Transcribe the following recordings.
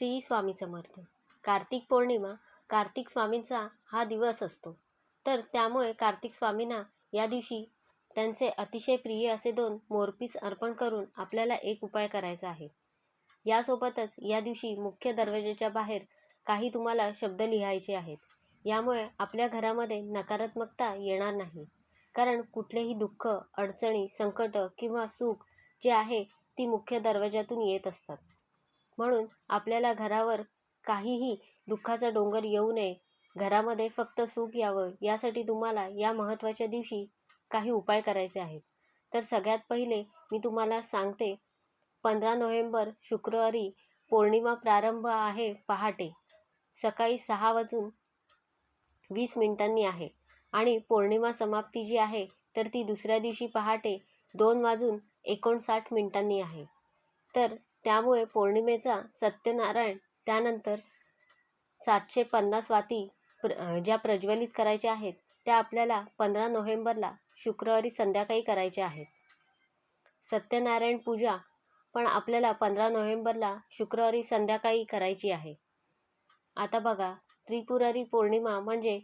श्री स्वामी समर्थ. कार्तिक पौर्णिमा कार्तिक स्वामींचा हा दिवस असतो. तर त्यामुळे कार्तिक स्वामींना या दिवशी त्यांचे अतिशय प्रिय असे दोन मोरपीस अर्पण करून आपल्याला एक उपाय करायचा आहे. यासोबतच या दिवशी मुख्य दरवाजाच्या बाहेर काही तुम्हाला शब्द लिहायचे आहेत. यामुळे आपल्या घरामध्ये नकारात्मकता येणार नाही. कारण कुठलेही दुःख अडचणी संकट किंवा सुख जे आहे ती मुख्य दरवाजातून येत असतात. म्हणून आपल्याला घरावर काहीही दुःखाचा डोंगर येऊ नये. घरामध्ये फक्त सुख यावं यासाठी तुम्हाला या महत्त्वाच्या दिवशी काही उपाय करायचे आहेत. तर सगळ्यात पहिले मी तुम्हाला सांगते पंधरा नोव्हेंबर शुक्रवारी पौर्णिमा प्रारंभ आहे पहाटे. सकाळी सहा वाजून वीस मिनिटांनी आहे आणि पौर्णिमा समाप्ती जी आहे तर ती दुसऱ्या दिवशी पहाटे दोन वाजून एकोणसाठ मिनिटांनी आहे. तर त्यामुळे पौर्णिमेचा सत्यनारायण त्यानंतर सातशे पन्नास वाती प्र ज्या प्रज्वलित करायच्या आहेत त्या आपल्याला पंधरा नोव्हेंबरला शुक्रवारी संध्याकाळी करायच्या आहेत. सत्यनारायण पूजा पण आपल्याला पंधरा नोव्हेंबरला शुक्रवारी संध्याकाळी करायची आहे. आता बघा त्रिपुरारी पौर्णिमा म्हणजे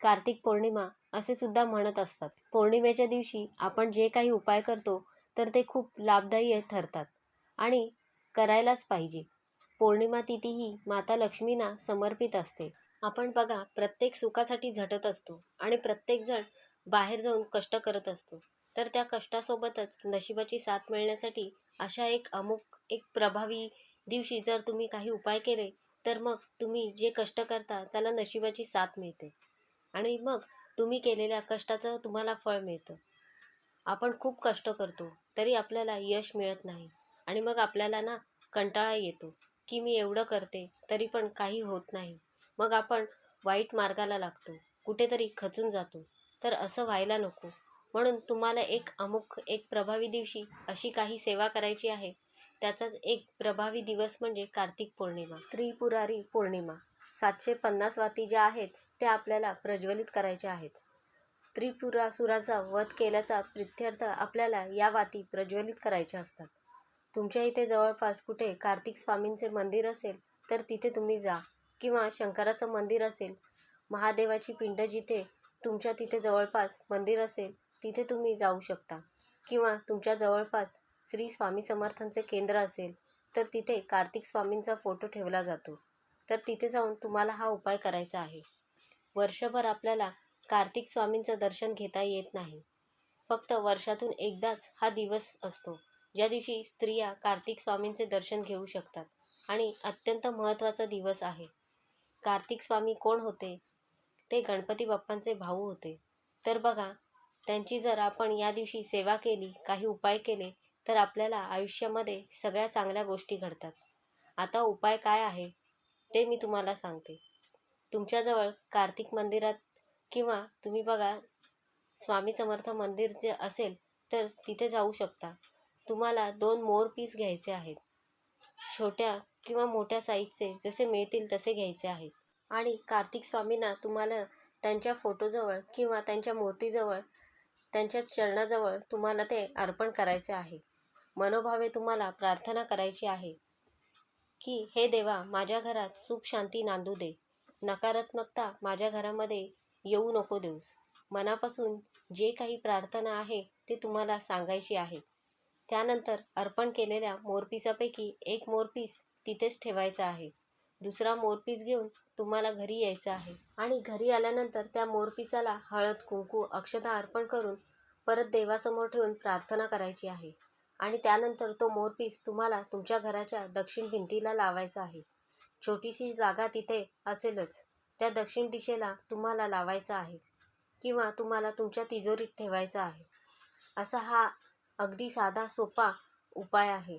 कार्तिक पौर्णिमा असे सुद्धा म्हणत असतात. पौर्णिमेच्या दिवशी आपण जे काही उपाय करतो तर ते खूप लाभदायी ठरतात. आणि करायलाच पाहिजे. पौर्णिमा तिथी ही माता लक्ष्मीना समर्पित असते. आपण बघा प्रत्येक सुखासाठी झटत असतो आणि प्रत्येकजण बाहेर जाऊन कष्ट करत असतो. तर त्या कष्टासोबतच नशिबाची साथ मिळण्यासाठी अशा एक अमुक एक प्रभावी दिवशी जर तुम्ही काही उपाय केले तर मग तुम्ही जे कष्ट करता त्याला नशिबाची साथ मिळते. आणि मग तुम्ही केलेल्या कष्टाचं तुम्हाला फळ मिळतं. आपण खूप कष्ट करतो तरी आपल्याला यश मिळत नाही. आणि मग आपल्याला ना कंटाळा येतो की मी एवढं करते तरी पण काही होत नाही. मग आपण वाईट मार्गाला लागतो कुठेतरी खचून जातो. तर असं व्हायला नको. म्हणून तुम्हाला एक अमुक एक प्रभावी दिवशी अशी काही सेवा करायची आहे त्याचाच एक प्रभावी दिवस म्हणजे कार्तिक पौर्णिमा त्रिपुरारी पौर्णिमा. सातशे पन्नास वाती ज्या आहेत त्या आपल्याला प्रज्वलित करायच्या आहेत. त्रिपुरासुराचा वध केल्याचा प्रित्यर्थ आपल्याला या वाती प्रज्वलित करायच्या असतात. तुमच्या इथे जवळपास कुठे कार्तिक स्वामींचे मंदिर असेल तर तिथे तुम्ही जा. किंवा शंकराचं मंदिर असेल महादेवाची पिंड जिथे तुमच्या तिथे जवळपास मंदिर असेल तिथे तुम्ही जाऊ शकता. किंवा तुमच्या जवळपास श्री स्वामी समर्थांचे केंद्र असेल तर तिथे कार्तिक स्वामींचा फोटो ठेवला जातो. तर तिथे जाऊन तुम्हाला हा उपाय करायचा आहे. वर्षभर आपल्याला कार्तिक स्वामींचं दर्शन घेता येत नाही. फक्त वर्षातून एकदाच हा दिवस असतो. ज्या दिवशी स्त्रिया कार्तिक स्वामींचे दर्शन घेऊ शकतात आणि अत्यंत महत्त्वाचा दिवस आहे. कार्तिक स्वामी कोण होते? ते गणपती बाप्पांचे भाऊ होते. तर बघा त्यांची जर आपण या दिवशी सेवा केली काही उपाय केले तर आपल्याला आयुष्यामध्ये सगळ्या चांगल्या गोष्टी घडतात. आता उपाय काय आहे ते मी तुम्हाला सांगते. तुमच्याजवळ कार्तिक मंदिरात किंवा तुम्ही बघा स्वामी समर्थ मंदिर जे असेल तर तिथे जाऊ शकता. तुम्हाला दोन मोर पीस घ्यायचे आहेत. छोट्या किंवा मोठ्या साईजचे जसे मिळतील तसे घ्यायचे आहेत. आणि कार्तिक स्वामींना तुम्हाला त्यांच्या फोटोजवळ किंवा त्यांच्या मूर्तीजवळ त्यांच्या चरणाजवळ तुम्हाला ते अर्पण करायचे आहे. मनोभावे तुम्हाला प्रार्थना करायची आहे की हे देवा माझ्या घरात सुख शांती नांदू दे. नकारात्मकता माझ्या घरामध्ये येऊ नको देऊस. मनापासून जे काही प्रार्थना आहे ते तुम्हाला सांगायची आहे. त्यानंतर अर्पण केलेल्या मोरपिसापैकी एक मोरपीस तिथेच ठेवायचा आहे. दुसरा मोरपीस घेऊन तुम्हाला घरी यायचं आहे. आणि घरी आल्यानंतर त्या मोरपिसाला हळद कुंकू अक्षता अर्पण करून परत देवासमोर ठेवून प्रार्थना करायची आहे. आणि त्यानंतर तो मोरपीस तुम्हाला तुमच्या घराच्या दक्षिण भिंतीला लावायचा आहे. छोटीशी जागा तिथे असेलच. त्या दक्षिण दिशेला तुम्हाला लावायचा आहे. किंवा तुम्हाला तुमच्या तिजोरीत ठेवायचा आहे. असा हा अगदी साधा सोपा उपाय आहे.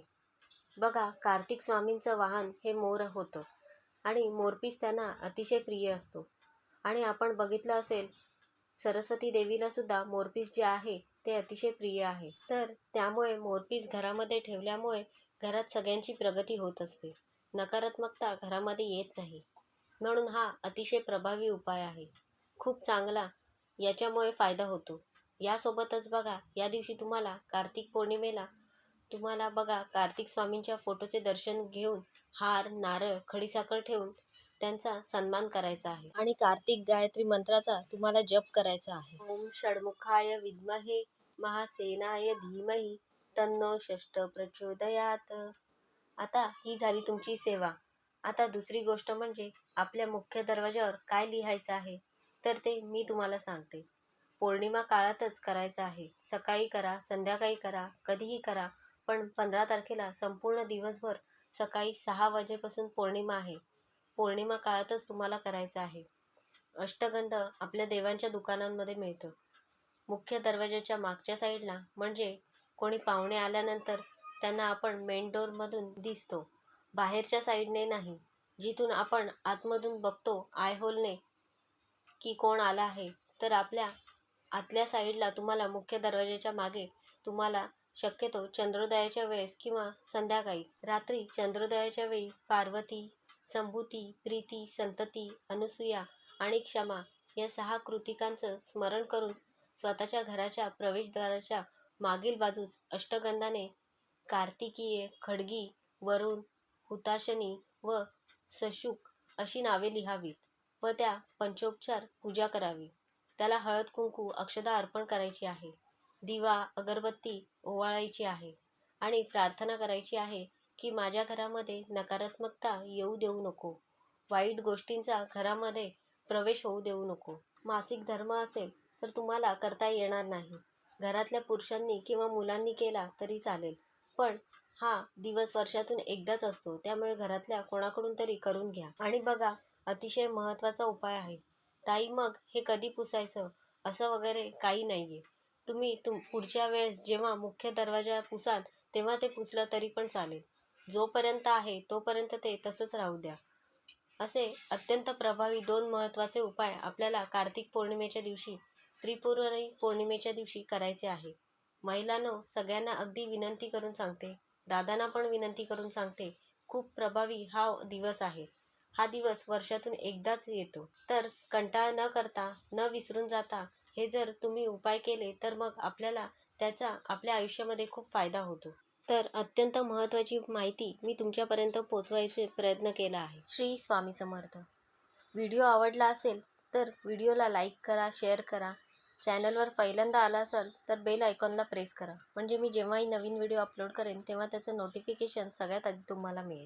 बघा कार्तिक स्वामींचं वाहन हे मोर होतं आणि मोरपीस त्यांना अतिशय प्रिय असतो. आणि आपण बघितलं असेल सरस्वती देवीला सुद्धा मोरपीस जे आहे ते अतिशय प्रिय आहे. तर त्यामुळे मोरपीस घरामध्ये ठेवल्यामुळे घरात सगळ्यांची प्रगती होत असते. नकारात्मकता घरामध्ये येत नाही. म्हणून हा अतिशय प्रभावी उपाय आहे. खूप चांगला याच्यामुळे फायदा होतो. यासोबतच बघा या दिवशी तुम्हाला कार्तिक पौर्णिमेला तुम्हाला बघा कार्तिक स्वामींच्या फोटोचे दर्शन घेऊन हार नारळ खडीसाखर ठेवून त्यांचा सन्मान करायचा आहे. आणि कार्तिक गायत्री मंत्राचा तुम्हाला जप करायचा आहे. ओम षडमुखाय विद्महे महासेनाय धीमहि तन्नो षष्ट प्रचोदयात. आता ही झाली तुमची सेवा. आता दुसरी गोष्ट म्हणजे आपल्या मुख्य दरवाजावर काय लिहायचं आहे तर ते मी तुम्हाला सांगते. पौर्णिमा काळातच करायचं आहे. सकाळी करा संध्याकाळी करा कधीही करा पण पंधरा तारखेला संपूर्ण दिवसभर सकाळी सहा वाजेपासून पौर्णिमा आहे. पौर्णिमा काळातच तुम्हाला करायचं आहे. अष्टगंध आपल्या देवांच्या दुकानांमध्ये मिळतं. मुख्य दरवाजाच्या मागच्या साईडला म्हणजे कोणी पाहुणे आल्यानंतर त्यांना आपण मेन डोअरमधून दिसतो. बाहेरच्या साईडने नाही जिथून आपण आतमधून बघतो आय होलने की कोण आला आहे तर आपल्या आतल्या साईडला तुम्हाला मुख्य दरवाजाच्या मागे तुम्हाला शक्यतो चंद्रोदयाच्या वेळेस किंवा संध्याकाळी रात्री चंद्रोदयाच्या वेळी पार्वती संभूती प्रीती संतती अनुसूया आणि क्षमा या सहा कृतिकांचं स्मरण करून स्वतःच्या घराच्या प्रवेशद्वाराच्या मागील बाजूस अष्टगंधाने कार्तिकीय खडगी वरुण हुताशनी व सशुक अशी नावे लिहावीत व त्या पंचोपचार पूजा करावी. त्याला हळद कुंकू अक्षदा अर्पण करायची आहे. दिवा अगरबत्ती ओवाळायची आहे आणि प्रार्थना करायची आहे की माझ्या घरामध्ये नकारात्मकता येऊ देऊ नको. वाईट गोष्टींचा घरामध्ये प्रवेश होऊ देऊ नको. मासिक धर्म असेल तर तुम्हाला करता येणार नाही. घरातल्या पुरुषांनी किंवा मुलांनी केला तरी चालेल. पण हा दिवस वर्षातून एकदाच असतो. त्यामुळे घरातल्या कोणाकडून तरी करून घ्या. आणि बघा अतिशय महत्त्वाचा उपाय आहे. ताई मग हे कधी पुसायचं? असं वगैरे काही नाही आहे तुम्ही तुम पुढच्या वेळेस जेव्हा मुख्य दरवाजा पुसाल तेव्हा ते पुसलं तरी पण चालेल. जोपर्यंत आहे तोपर्यंत ते तसंच राहू द्या. असे अत्यंत प्रभावी दोन महत्त्वाचे उपाय आपल्याला कार्तिक पौर्णिमेच्या दिवशी त्रिपुरारी पौर्णिमेच्या दिवशी करायचे आहे. महिलांनो सगळ्यांना अगदी विनंती करून सांगते. दादांना पण विनंती करून सांगते. खूप प्रभावी हा दिवस आहे. हा दिवस वर्षातून एकदाच येतो. तर कंटाळा न करता न विसरून जाता हे जर तुम्ही उपाय केले तर मग आपल्याला त्याचा आपल्या आयुष्यामध्ये खूप फायदा होतो. तर अत्यंत महत्त्वाची माहिती मी तुमच्यापर्यंत पोचवायचे प्रयत्न केला आहे. श्री स्वामी समर्थ. व्हिडिओ आवडला असेल तर व्हिडिओला लाईक करा शेअर करा. चॅनलवर पहिल्यांदा आला असाल तर बेल आयकॉनला प्रेस करा. म्हणजे मी जेव्हाही नवीन व्हिडिओ अपलोड करेन तेव्हा त्याचं नोटिफिकेशन सगळ्यात आधी तुम्हाला मिळेल.